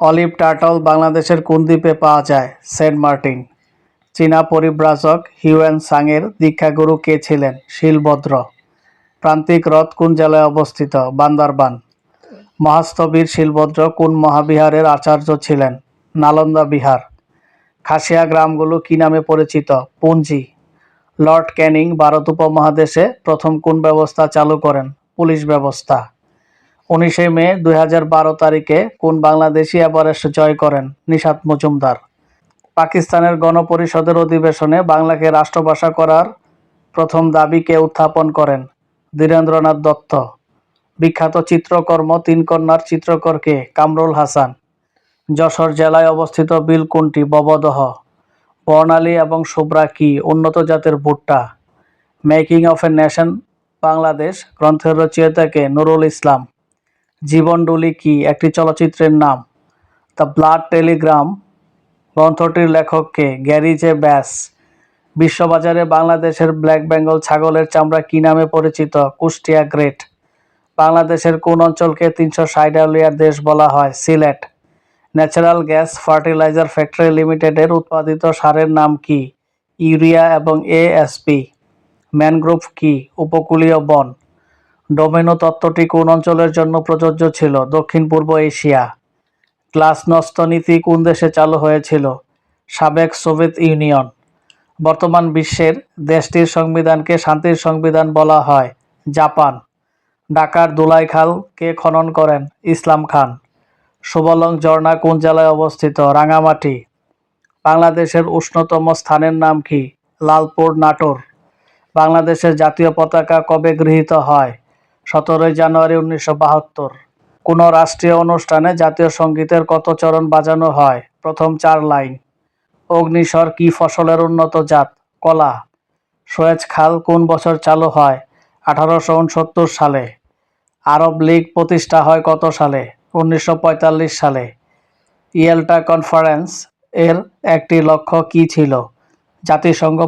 Olive turtle বাংলাদেশের কোন দ্বীপে পাওয়া যায়? Saint Martin. চীনা পরিব্রাজক হিউয়েন সাংয়ের দীক্ষাগুরু কে ছিলেন? শিলভদ্র প্রান্তিক হ্রদ কোন জেলায় অবস্থিত? বান্দারবান। মহাস্তবীর শিলভদ্র কোন মহাবিহারের আচার্য ছিলেন? নালন্দা বিহার। খাসিয়া গ্রামগুলো কি নামে পরিচিত? পুঞ্জি। লর্ড ক্যানিং ভারত উপমহাদেশে প্রথম কোন ব্যবস্থা চালু করেন? পুলিশ ব্যবস্থা। উনিশে মে দু হাজার বারো তারিখে কোন বাংলাদেশি এভারেস্ট জয় করেন নিশাত মজুমদার? পাকিস্তানের গণপরিষদের অধিবেশনে বাংলাকে রাষ্ট্রভাষা করার প্রথম দাবিকে উত্থাপন করেন? ধীরেন্দ্রনাথ দত্ত। বিখ্যাত চিত্রকর্ম তিন কন্যার চিত্রকরকে কামরুল হাসান। যশোর জেলায় অবস্থিত বিল কোনটি? ববদহ। বর্ণালী এবং শুভ্রা কি? উন্নত জাতের ভুট্টা। Making of a nation, Bangladesh. গ্রন্থের রচয়িতাকে নুরুল ইসলাম। জীবনডুলি কি? একটি চলচ্চিত্রের নাম, দ্য ব্লাড টেলিগ্রাম গ্রন্থটির লেখককে গ্যারি জে ব্যাস। বিশ্ববাজারে বাংলাদেশের ব্ল্যাক বেঙ্গল ছাগলের চামড়া কি নামে পরিচিত? কুষ্টিয়া গ্রেট। বাংলাদেশের কোন অঞ্চলকে তিনশো ষাটালিয়ার দেশ বলা হয়? Sylhet. Natural gas fertilizer factory লিমিটেডের উৎপাদিত সারের নাম কি? ইউরিয়া এবং এএসপি। ম্যানগ্রোভ কি? উপকূলীয় বন। ডোমেনো তত্ত্বটি কোন অঞ্চলের জন্য প্রযোজ্য ছিল? দক্ষিণ, পূর্ব এশিয়া। গ্লাসনস্ত নীতি কোন দেশে চালু হয়েছিল? সাবেক সোভিয়েত ইউনিয়ন। বর্তমান বিশ্বের দেশটির সংবিধানকে শান্তির সংবিধান বলা হয়, জাপান। ঢাকার দুলাইখাল কে খনন করেন ইসলাম খান। সুবলং ঝর্ণা কোন জেলায় অবস্থিত? রাঙামাটি। বাংলাদেশের উষ্ণতম স্থানের নাম কি? লালপুর, নাটোর। বাংলাদেশের জাতীয় পতাকা কবে গৃহীত হয়? সতেরোই জানুয়ারি উনিশশো বাহাত্তর। কোনো রাষ্ট্রীয় অনুষ্ঠানে জাতীয় সঙ্গীতের কত চরণ বাজানো হয়? প্রথম চার লাইন। অগ্নিস্বর কি ফসলের উন্নত জাত? কলা। সোয়েজ খাল কোন বছর চালু হয়? আঠারোশো উনসত্তর সালে। আরব লীগ প্রতিষ্ঠা হয় কত সালে? উনিশশো পঁয়তাল্লিশ সালে। ইয়েল্টা কনফারেন্স এর একটি লক্ষ্য কী ছিল? জাতিসংঘ